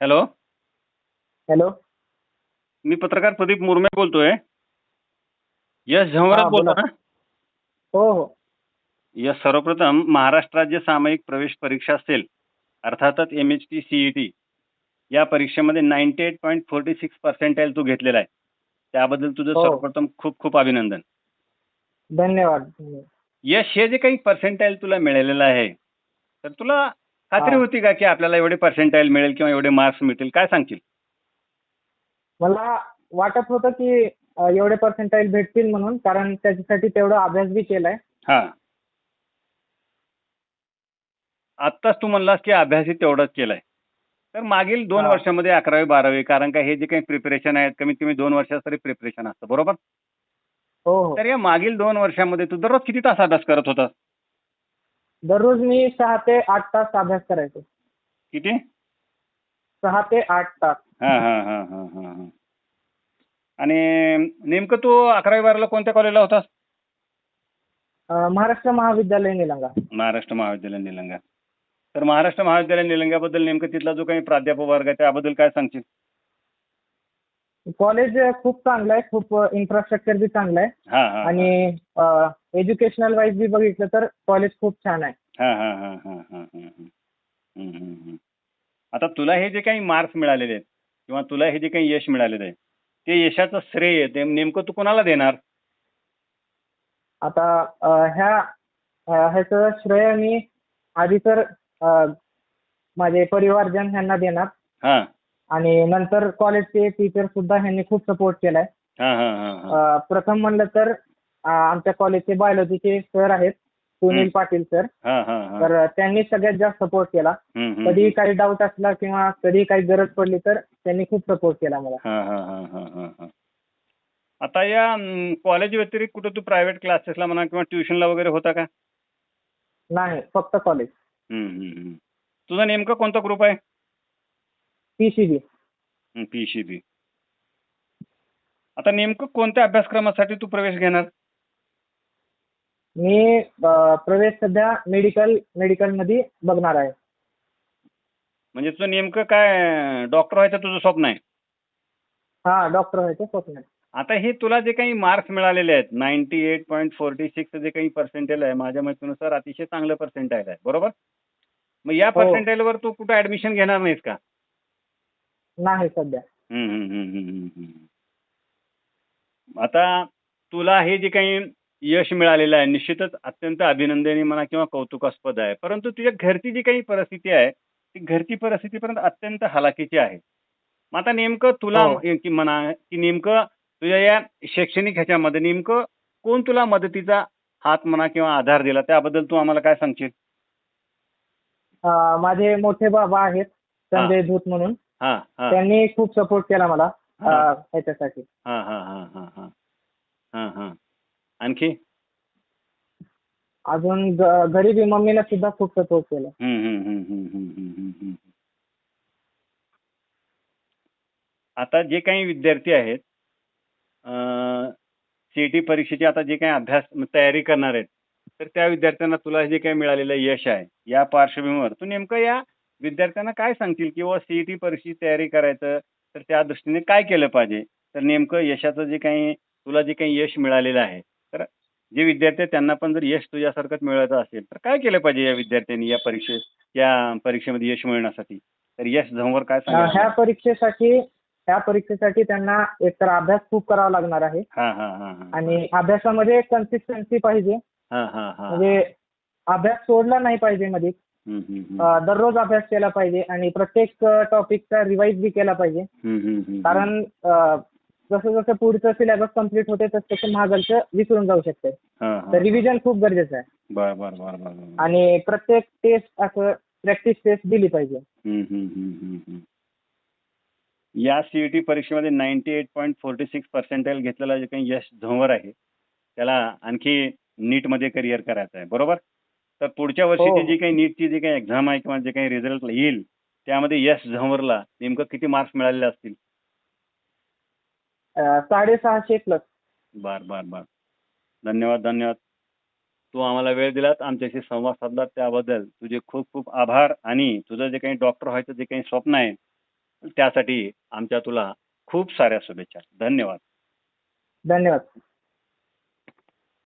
Hello. Hello. मी पत्रकार प्रदीप मुरमे बोलतोय. यश झंवरच हा, बोलतो बोला. ना? हो हो. यश सर्वप्रथम महाराष्ट्र राज्य सामायिक प्रवेश परीक्षा असेल अर्थातच M H T C E T या परीक्षेमध्ये ninety eight point forty six percentile तू घेतलेला आहे. त्याबद्दल तुझं हो. सर्वप्रथम खूप खूप अभिनंदन. धन्यवाद. धन्यवाद. यश हे जे काही पर्सेंटाईल तुला मिळालेलं आहे तर तुला खात्री. होती का की आपल्याला एवढे पर्सेंटाईल मिळेल किंवा एवढे मार्क्स मिळतील? काय सांगशील? मला वाटत होतं की एवढे पर्सेंटाईल भेटतील म्हणून कारण त्याच्यासाठी तेवढा अभ्यास बी केलाय. हां. आत्ताच तू म्हणलास की अभ्यासही तेवढाच केलाय. तर मागील दोन. वर्षामध्ये अकरावी बारावी कारण का हे जे काही प्रिपरेशन आहेत कमीत कमी दोन वर्षाचं तरी प्रिपरेशन असतं बरोबर? हो हो. तर या मागील दोन वर्षामध्ये तू दररोज किती तास अभ्यास करत होतास? दररोज मी सहा ते आठ तास अभ्यास करायचो. किती? सहा ते आठ तास. हां हां हां हां हां हां. आणि नेमकं तू अकरावी बारावीला कोणत्या कॉलेजला होतास? अ, महाराष्ट्र महाविद्यालय निलंगा. महाराष्ट्र महाविद्यालय निलंगा. तर महाराष्ट्र महाविद्यालय निलंग्याबद्दल नेमकं तिथला जो काही प्राध्यापक वर्ग आहे त्याबद्दल काय सांगशील? कॉलेज खूप चांगलं आहे खूप इन्फ्रास्ट्रक्चर बी चांगलं आहे. हां हां आणि एज्युकेशनल वाईज बी बघितलं तर कॉलेज खूप छान आहे. हां हां हां हां हां हां हां. हम्म, हम्म, हम्म. आता तुला हे जे काही मार्क्स मिळालेले आहेत किंवा तुला हे जे काही यश मिळालेलं आहे ते यशाचं श्रेय ते नेमकं तू कोणाला देणार? आता अ, ह्या अ, ह्याचं श्रेय मी आधी तर अ, माझे परिवारजन ह्यांना देणार. हां. आणि नंतर कॉलेजचे टीचर सुद्धा ह्यांनी खूप सपोर्ट केलाय. हां हां हां हां. अ, प्रथम म्हणलं तर आमच्या कॉलेजचे बायोलॉजीचे सर आहेत सुनील. पाटील सर तर त्यांनी सगळ्यात जास्त सपोर्ट केला. कधी काही डाऊट असला किंवा कधी काही गरज पडली तर त्यांनी खूप सपोर्ट केला मला. हां हां हां हां हां हां. आता या कॉलेज व्यतिरिक्त कुठं तू प्रायव्हेट क्लासेसला म्हणा किंवा ट्युशनला वगैरे होता का? नाही फक्त कॉलेज. तुझा नेमका कोणता ग्रुप आहे? P C B P C B आता नेमकं कोणत्या अभ्यासक्रमासाठी तू प्रवेश घेणार? मी प्रवेश सध्या मेडिकल मेडिकलमध्ये बघणार आहे. म्हणजे तुझं नेमकं काय डॉक्टर व्हायचं तुझं स्वप्न आहे? हा डॉक्टर व्हायचं स्वप्न आहे. आता हे तुला जे काही मार्क्स मिळालेले आहेत ninety eight point forty six जे काही पर्सेंटेज आहे माझ्या माहितीनुसार अतिशय चांगलं पर्सेंटाईल आहे बरोबर? मग या हो. पर्सेंटाईलवर तू कुठं ऍडमिशन घेणार नाहीस का? नाही सध्या. आता तुला हे जे काही यश मिळालेलं आहे. निश्चितच अत्यंत अभिनंदनीय म्हणा किंवा कौतुकास्पद आहे. परंतु तुझ्या घरची जी काही परिस्थिती आहे ती घरची परिस्थिती पर्यंत अत्यंत हलाखीची आहे. मग आता नेमकं तुला हो. की म्हणा की नेमकं तुझ्या या शैक्षणिक ह्याच्यामध्ये नेमकं कोण तुला मदतीचा हात म्हणा किंवा आधार दिला? त्याबद्दल तू आम्हाला काय सांगशील? अ, माझे मोठे बाबा आहेत संजय धूत म्हणून. हां हां. त्यांनी खूप सपोर्ट केला मला अ. ह्याच्यासाठी. हां हां हां हां हां. हां हां. आणखी अजून ग- घरी बी मम्मीला सुद्धा खूप सपोर्ट केला हम्म, हम्म, हम्म, हम्म, हम्म, हम्म, हम्म, हम्म. आता जे काही विद्यार्थी आहेत सी टी परीक्षेची आता जे काही अभ्यास तयारी करणार आहेत तर त्या विद्यार्थ्यांना तुला जे काही मिळालेलं यश आहे या पार्श्वभूमीवर तू नेमकं या विद्यार्थ्यांना काय सांगतील किंवा सी टी परीक्षेची तयारी करायचं तर त्या दृष्टीने काय केलं पाहिजे तर नेमकं यशाचं जे काही तुला जे काही यश मिळालेलं आहे जे विद्यार्थी आहेत त्यांना पण जर यश तुझ्यासारखंच मिळवायचं असेल तर काय केलं पाहिजे या विद्यार्थ्यांनी या परीक्षे या परीक्षेमध्ये यश मिळवण्यासाठी तर यश झंवर काय ह्या परीक्षेसाठी ह्या परीक्षेसाठी त्यांना एकतर अभ्यास खूप करावा लागणार आहे. हां हां हां हां. आणि अभ्यासामध्ये कन्सिस्टन्सी पाहिजे. हां हां हां. म्हणजे अभ्यास सोडला नाही पाहिजे मध्ये हम्म, हम्म, हम्म. अ, दररोज अभ्यास केला पाहिजे आणि प्रत्येक टॉपिकचा रिवाईज बी केला पाहिजे. हम्म, हम्म, हम्म. कारण अ, जसं जसं पुढचं सिलेबस कंप्लीट होते तसं तसं मागलचं विसरून जाऊ शकते. तर रिव्हिजन खूप गरजेचं आहे. आणि प्रत्येक टेस्ट असं प्रॅक्टिस टेस्ट दिली पाहिजे. या सीईटी परीक्षेमध्ये ninety eight point forty six percentile घेतलेला जे काही यश झंवर आहे त्याला आणखी नीटमध्ये करिअर करायचं आहे बरोबर तर पुढच्या वर्षीची हो. जी काही नीटची जी काही एक्झाम आहे किंवा जे काही रिझल्ट येईल त्यामध्ये यश झंवरला नेमकं किती मार्क्स मिळालेले असतील साडेसहाशे प्लस बर बर बर. धन्यवाद धन्यवाद. तू आम्हाला वेळ दिलात आमच्याशी संवाद साधलात त्याबद्दल. तुझे खूप खूप आभार आणि तुझं जे काही डॉक्टर व्हायचं जे काही स्वप्न आहे त्यासाठी आमच्या तुला खूप साऱ्या शुभेच्छा. धन्यवाद. धन्यवाद.